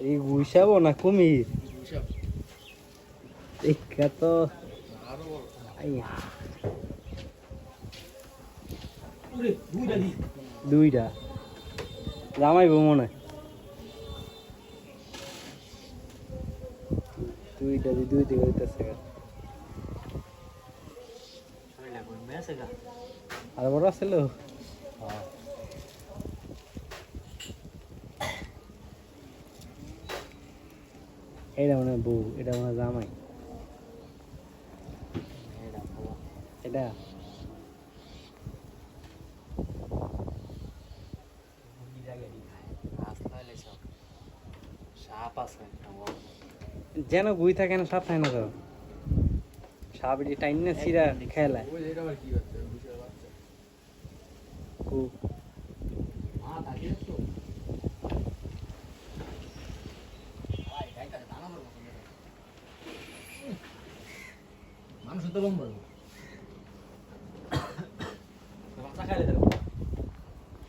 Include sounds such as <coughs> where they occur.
এই গুইসাবো না কুমির? দেখা তো। দুইটা। জামাইবো মনে। দুইটা দি দুই দিকে হইতেছে আর বড় আছিল এটা মনে হয় বউ এটা মনে হয় জামাই। এটা? যেন গুই থাকে না সাপ থাকে না তো। সাপ টাইন না সিরা খেলায়। মানুষ তো বম বলব বাচ্চা <coughs> খাইলে